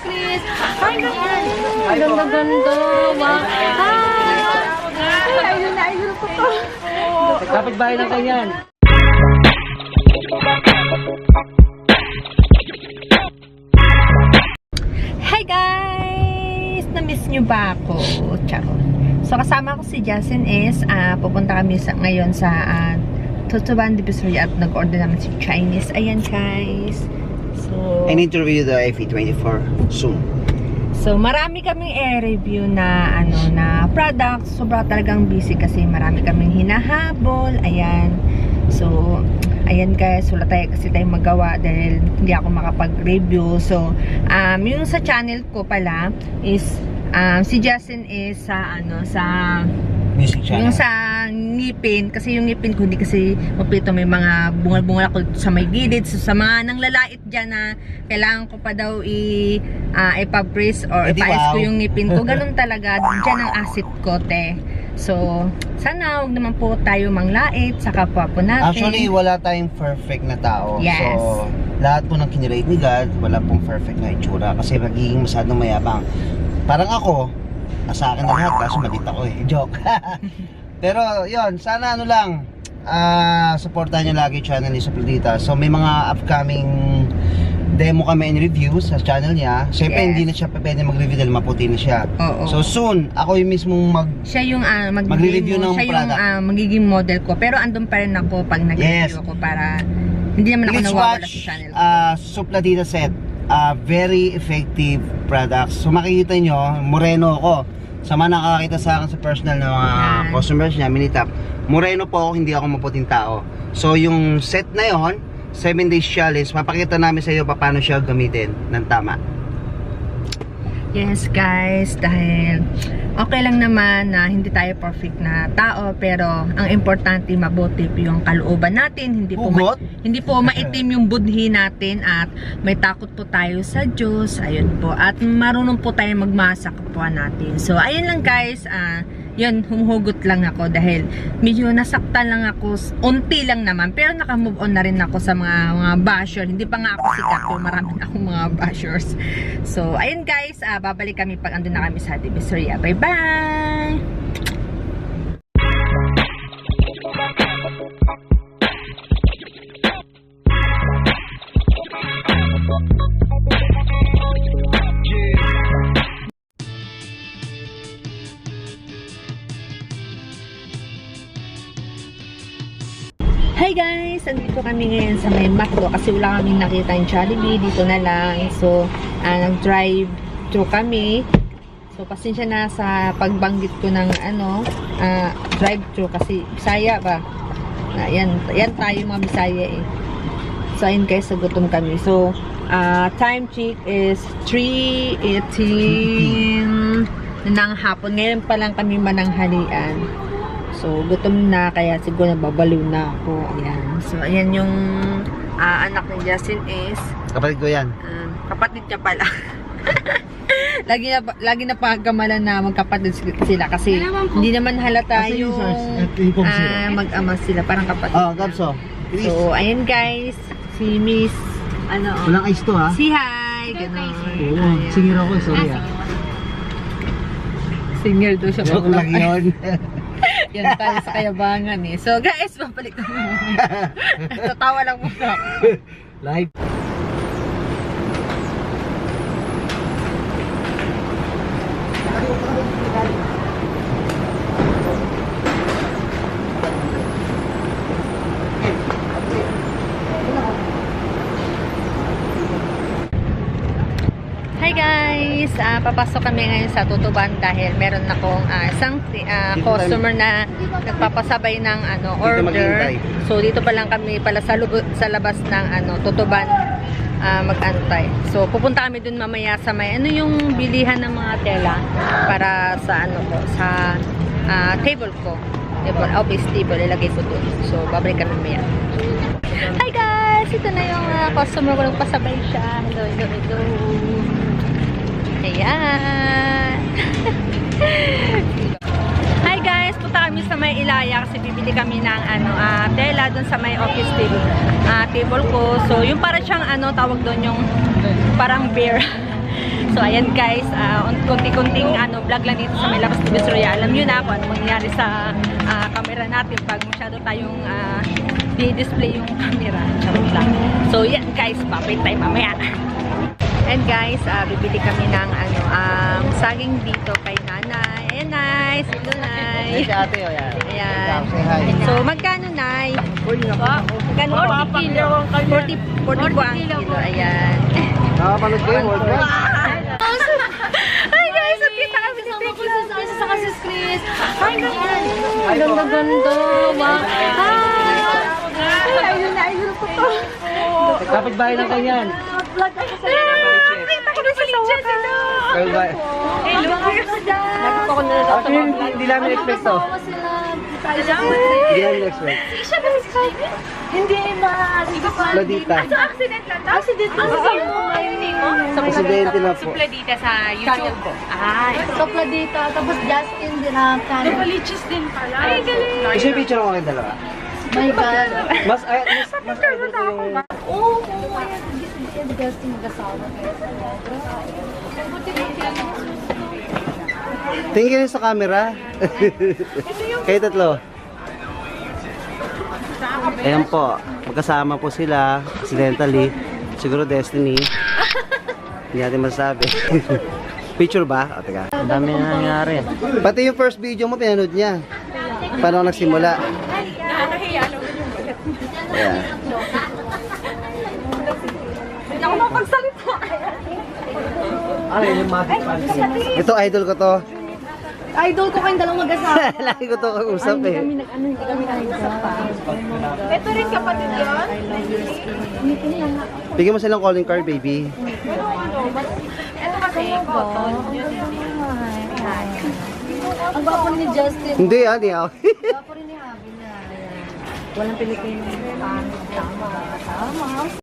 Chris. Hi, guys. Ganda, ganda. Wow. Hi. Ayun na, ayun ko to. Kapit bahay lang kayo yan. Hi guys! Na-miss nyo ba ako? Charo. So kasama ko si Justin is ah, pupunta kami sa, ngayon sa uh, Tutuban Divisoria at nag-order naman si Chinese. Ayan guys. So, I need to review the iPhone 24 soon. so marami kaming i-review na ano na products. Sobra talagang busy kasi marami kaming hinahabol. Ayan. So, ayan guys, wala tayo kasi tayong magawa dahil hindi ako makapag-review. So, um, yung sa channel ko pala is um, si Justin is sa ano sa Music channel. yung sa ngipin kasi yung ngipin ko hindi kasi mapito may mga bungal-bungal ako sa may gilid so sa mga nang lalait dyan na kailangan ko pa daw i uh, ipa-brace or Eh, di ipa-ice ko wow. yung ngipin ko ganun talaga dyan ang acid ko te so sana huwag naman po tayo manglait sa kapwa po natin Actually, wala tayong perfect na tao. Yes. So, lahat po ng kinirate ni God, wala pong perfect na itsura. Kasi magiging masyadong mayabang. Parang ako, ah, sa akin na lahat, kaso malit ako eh. Joke. Pero, yon sana ano lang, ah supportahan nyo lagi yung channel ni Soplidita. So, may mga upcoming demo kami in reviews sa channel niya. Siyempre, Yes. hindi na siya pwede mag-review dahil maputi na siya. Oo. So, soon, ako yung mismong mag siya yung ah, mag Magre-review ng siya yung product. ah, magiging model ko pero andun pa rin ako pag nag-review Yes. ako para hindi naman ako nawawala watch sa channel ko uh, Supladita set. Uh, very effective products. So makikita nyo, moreno ako. Sa mga nakakita sa akin sa personal na mga customers niya, minitap. Moreno po ako, hindi ako maputing tao. So yung set na yon 7 days challenge, mapakita namin sa iyo paano siya gamitin ng tama. Yes guys, dahil okay lang naman na hindi tayo perfect na tao pero ang importante mabuti po yung kalooban natin, hindi po ma- hindi po maitim yung budhi natin at may takot po tayo sa Diyos. Ayun po. At marunong po tayo magmasa kapwa natin. So ayun lang guys, ah yun, humuhugot lang ako dahil medyo nasaktan lang ako, unti lang naman, pero nakamove on na rin ako sa mga mga basher. Hindi pa nga ako sikat, pero marami na akong mga bashers. So, ayun guys, ah, babalik kami pag andun na kami sa Divisoria. Bye-bye! Hi guys! Andito kami ngayon sa may Macdo kasi wala kaming nakita yung Jollibee. Dito na lang. So, ah, nag-drive through kami. So, pasensya na sa pagbanggit ko ng ano, ah, drive through kasi Bisaya ba? Ah, yan, yan tayo mga Bisaya eh. So, ayun guys, gutom kami. So, ah, time check is 3.18 ng hapon. Ngayon pa lang kami mananghalian. So, gutom na, kaya siguro nababaliw na ako. Ayan. So, ayan yung ah, anak ni Justin is, Kapatid ko yan. ah, kapatid niya pala. lagi na, lagi na pagkamalan na magkapatid sila kasi hindi naman halata yung ah, mag-ama sila, parang kapatid. Oh, Gabso. So, ayan guys, si Miss, ano, Walang ice to ha? si hi, gano'n. Oo, singer ako, sorry ah. Singer daw siya. Joke lang yun. Yan tayo sa kayabangan eh. So guys, mabalik na. Tatawa lang muna ako. Live. Hi guys! Ah, papasok kami ngayon sa Tutuban dahil meron akong ah, isang Dito customer na nagpapasabay ng ano order. So dito pa lang kami pala sa, sa labas ng ano Tutuban ah, mag-antay. So pupunta kami dun mamaya sa may ano yung bilihan ng mga tela para sa ano ko sa ah, table ko. Table, office table ilagay ko dun. So babalik kami mamaya. Hi guys! Ito na yung ah, customer ko nagpasabay siya. Hello, hello, hello. Ayan. Hi guys, punta kami sa may Ilaya kasi bibili kami ng ano, ah, tela doon sa may office table, ah, table ko. So, yung para siyang ano, tawag doon yung parang bear. So, ayan guys, ah, un- konti-konting ano, vlog lang dito sa may labas ni Royal. Alam nyo na kung ano mangyayari sa ah, camera natin pag masyado tayong ah, di-display yung camera. So, yan guys, papay tayo mamaya. And guys, ah, bibili kami ng ano, um, saging dito kay nanay. Ayan, nice. Hello, nay. Ay, si ate, oh, yan. Ayan. Hi. So, magkano, Nay? Magkano? 40 kilo. 40, 40 po ang kilo. Ayan. Nakapanood ko yung World Cup? Hi guys! So, kita kami ni Tekla. Sa kasi Chris. Ay, Hi po. ganda ganda. Wow. Ay, ayun na, ayun po to. Kapit bahay lang kayo yan. Vlog ako sa Ko na. Kapit bahay. Hello. Nakita ko na lang sa Actually, hindi, namin expect to. Hindi namin expect. Hindi ma. Hindi pa. Lodita. Accident lang. Accident lang. Sa Presidente na po. Dita sa YouTube ko. Ay. Sopla dito. Tapos Justin din ang kanin. Ay, galing. Yung picture mo kayong dalawa? My God. Mas, ay, mas, mas idol ko yung... Oo, oo. Ayan, hindi Justin mag-asawa. Tingin kayo sa camera. kayo tatlo. Ayan po, magkasama po sila, accidentally. Siguro destiny. Hindi natin masabi. Picture ba? O, teka. Ang dami na nangyari. Pati yung first video mo, pinanood niya. Paano nagsimula? Ayan. Hindi ako mapagsalita. Ito, idol ko to. Idol ko kayong dalawang mag-asawa. Lagi ko to kausap eh. Kami nag ano, hindi kami nag-usap pa. Ito rin kapatid yun? Bigyan mo silang calling card, baby. Ito kasi, cotton. Ang gwapo ni Justin. Hindi ah, hindi ako. Gwapo rin ni Habi na. Walang Pilipino. Tama. Tama.